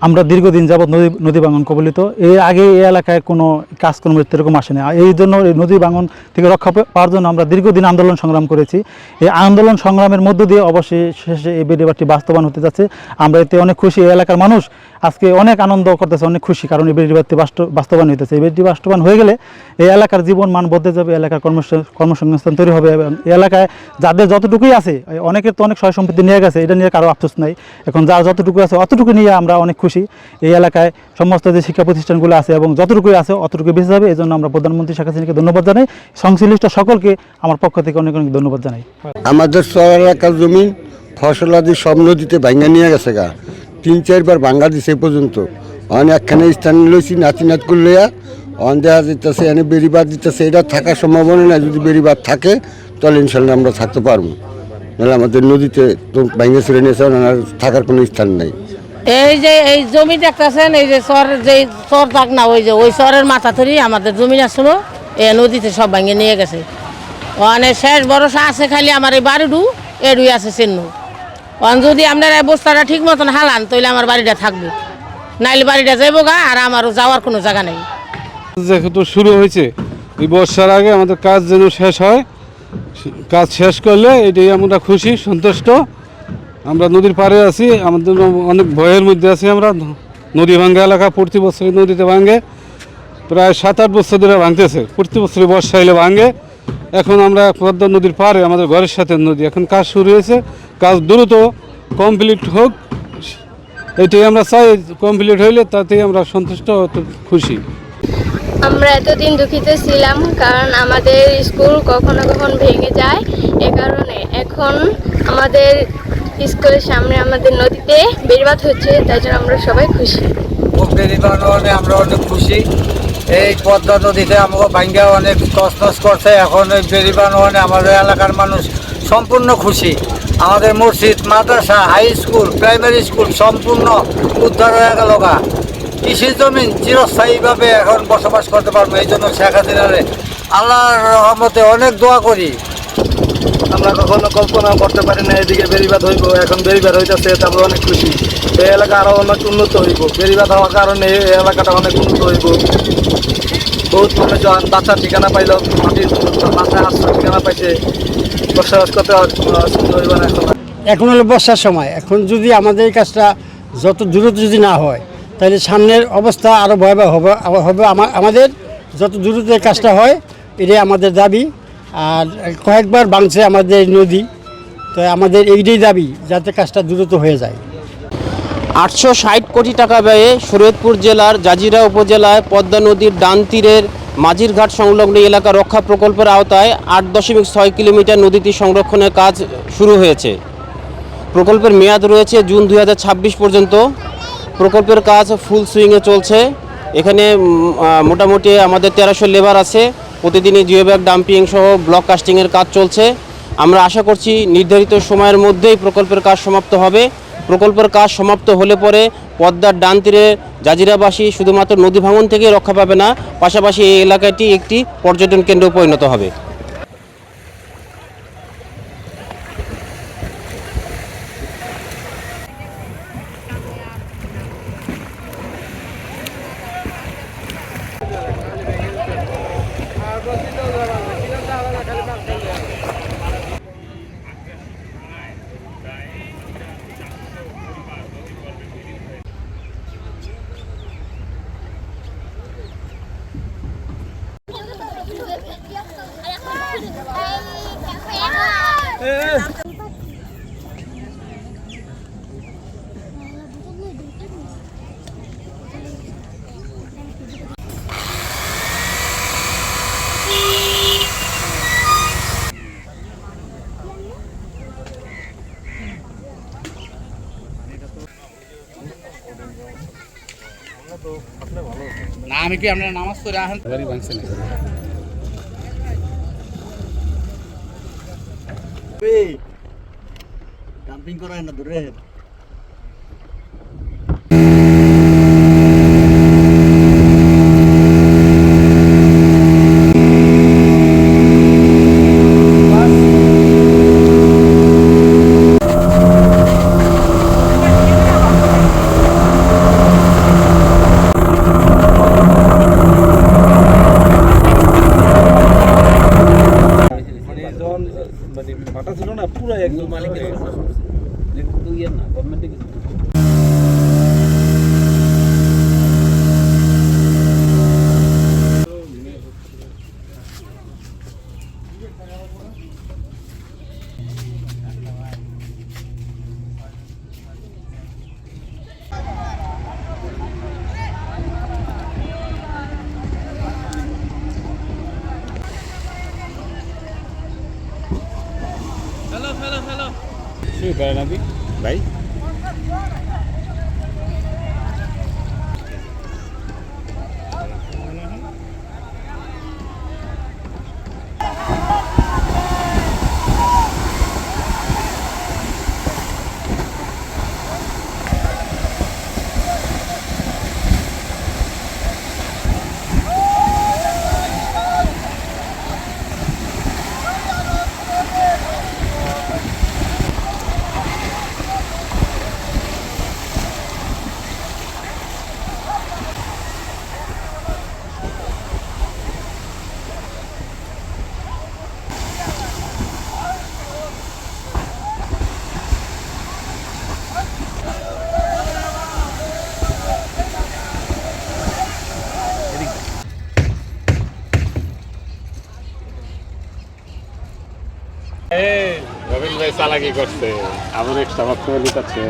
আমরা দীর্ঘদিন যাবৎ নদী নদী ভাঙন কবলিত। এর আগে এই এলাকায় কোনো কাজকর্ম এরকম আসেনি। এই জন্য এই নদী ভাঙন থেকে রক্ষা পাওয়ার জন্য আমরা দীর্ঘদিন আন্দোলন সংগ্রাম করেছি। এই আন্দোলন সংগ্রামের মধ্য দিয়ে অবশ্যই শেষে এই বেড়িবারটি বাস্তবায়ন হতে যাচ্ছে। আমরা এতে অনেক খুশি। এই এলাকার মানুষ আজকে অনেক আনন্দ করতেছে, অনেক খুশি। কারণ এই বেড়িবারটি বাস্ত- বাস্তবায়ন হইতেছে। এই বেড়িটি বাস্তবায়ন হয়ে গেলে এই এলাকার জীবন মান বদলে যাবে এলাকার কর্মস- কর্মসংস্থান তৈরি হবে এবং এলাকায় যাদের যতটুকুই আছে অনেকের তো অনেক সয় সম্পত্তি নিয়ে গেছে। এটা নিয়ে কারও আফসোস নাই। এখন যার যতটুকু আছে, অতটুকু নিয়ে আমরা অনেক খুশি। এই এলাকায় সমস্ত যে শিক্ষা প্রতিষ্ঠানগুলো আছে এবং যতটুকুই আছে অতটুকু বেঁচে যাবে এই জন্য আমরা প্রধানমন্ত্রী শেখ হাসিনাকে ধন্যবাদ জানাই। সংশ্লিষ্ট সকলকে আমার পক্ষ থেকে অনেক অনেক ধন্যবাদ জানাই। আমাদের চর এলাকার জমিন ফসলাদি সব নদীতে ভাঙ্গা নিয়ে গেছে গা। তিন চারবার ভাঙ্গা দিছে এই পর্যন্ত। অনেক একখানে স্থান লইছি, নাতি নাত করলে অন দেওয়া দিতেছে এনে বেরিবাদ দিতেছে। এটা থাকার সম্ভাবনা নাই। যদি বেরিবাদ থাকে, তাহলে ইনশাল্লাহ আমরা থাকতে পারব। নাহলে আমাদের নদীতে তো ভাঙ্গে ছেড়ে নিয়েছে থাকার কোনো স্থান নেই। এই যে, এই জমি দেখতেছেন, এই যে চর যে চর থাক না, ওই যে, ওই চরের মাথা ধরি আমাদের জমি আসলো এ নদীতে সব ভাঙে নিয়ে গেছে। ওখানে শেষ ভরসা আছে খালি আমার এই বাড়িটু এডুই আছে চিহ্ন ওখান যদি আপনার বস্তাটা ঠিক মতন হালান তাহলে আমার বাড়িটা থাকবে। নাইলে বাড়িটা যাইব গা, আর আমারও যাওয়ার কোনো জায়গা নেই। যেহেতু শুরু হয়েছে, এই বর্ষার আগে আমাদের কাজ যেন শেষ হয় কাজ শেষ করলে এটাই আমরা খুশি, সন্তুষ্ট। আমরা নদীর পাড়ে আছি, আমাদের অনেক ভয়ের মধ্যে আছি আমরা। নদী ভাঙ্গা এলাকা প্রতি বছরই নদীতে ভাঙ্গে। প্রায় সাত আট বছর ধরে ভাঙতেছে, প্রতি বছরে বর্ষা এলে ভাঙে এখন আমরা পদ্মা নদীর পাড়ে, আমাদের ঘরের সাথে নদী। এখন কাজ শুরু হয়েছে, কাজ দ্রুত কমপ্লিট হোক, এটাই আমরা চাই কমপ্লিট হইলে তাতেই আমরা সন্তুষ্ট খুশি। আমরা এতদিন দুঃখিত ছিলাম, কারণ আমাদের স্কুল কখনো কখন ভেঙে যায় এ কারণে। এখন আমাদের স্কুলের সামনে আমাদের নদীতে বেরবাদ হচ্ছে, তাই জন্য আমরা সবাই খুশি। আমরা অনেক খুশি। এই পদ্মা নদীতে আমাকে ভাঙ্গা অনেক তছনছ করছে। এখন এই বেরি বানানো আমাদের এলাকার মানুষ সম্পূর্ণ খুশি। আমাদের মসজিদ, মাদ্রাসা হাই স্কুল প্রাইমারি স্কুল সম্পূর্ণ উদ্ধার হয়ে গেল গা। কৃষি জমিন চিরস্থায়ীভাবে এখন বসবাস করতে পারব। এই জন্য শেখ হাসিনারে আল্লাহর রহমতে অনেক দোয়া করি। আমরা কখনো কল্পনা করতে পারি না, এদিকে বেরিবাদ হইব, এখন বেরিবাদ হইতেছে তারপর অনেক খুশি। এই এলাকা আরও অনেক উন্নত হইব বেরিবাদ হওয়ার কারণে এই এলাকাটা অনেক উন্নত হইব। বহুত মানুষ বাচ্চার ঠিকানা পাইল মাটির বাচ্চা আশ্রয় ঠিকানা পাইছে। বসবাস করতে সুন্দর হইব না এখন। এখন হলো বর্ষার সময়, এখন যদি আমাদের এই কাজটা যত দ্রুত যদি না হয়, তাহলে সামনের অবস্থা আরও ভয়াবহ হবে হবে আমা- আমাদের যত দ্রুত এই কাজটা হয়, এটাই আমাদের দাবি। আর কয়েকবার বাংছে আমাদের নদী। তো আমাদের এইটাই দাবি, যাতে কাজটা দ্রুত হয়ে যায়। আটশো ষাট কোটি টাকা ব্যয়ে শরীয়তপুর জেলার জাজিরা উপজেলায় পদ্মা নদীর ডান তীরের মাঝিরঘাট সংলগ্ন এলাকা রক্ষা প্রকল্পের আওতায় আট দশমিক ছয় কিলোমিটার নদীটি সংরক্ষণের কাজ শুরু হয়েছে। প্রকল্পের মেয়াদ রয়েছে জুন দু হাজার ছাব্বিশ পর্যন্ত। প্রকল্পের কাজ ফুল সুইংয়ে চলছে। এখানে মোটামুটি আমাদের তেরোশো লেবার আছে। প্রতিদিনই জিও ব্যাগ ডাম্পিং সহ ব্লক কাস্টিংয়ের কাজ চলছে। আমরা আশা করছি নির্ধারিত সময়ের মধ্যেই প্রকল্পের কাজ সমাপ্ত হবে। প্রকল্পের কাজ সমাপ্ত হলে পরে পদ্মার ডান তীরে জাজিরাবাসী শুধুমাত্র নদী ভাঙন থেকে রক্ষা পাবে না, পাশাপাশি এই এলাকাটি একটি পর্যটন কেন্দ্রে পরিণত হবে। ডাম্পিং করায় না দূরে মানে ফাটা ছিল না পুরো একদম মালিকের মানে কিন্তু ইয়ে না গভর্নমেন্টে কিছু શું ભાઈ ભાઈ? চালাকি করছে। আমার একটা মাত্র লিটাচ্ছে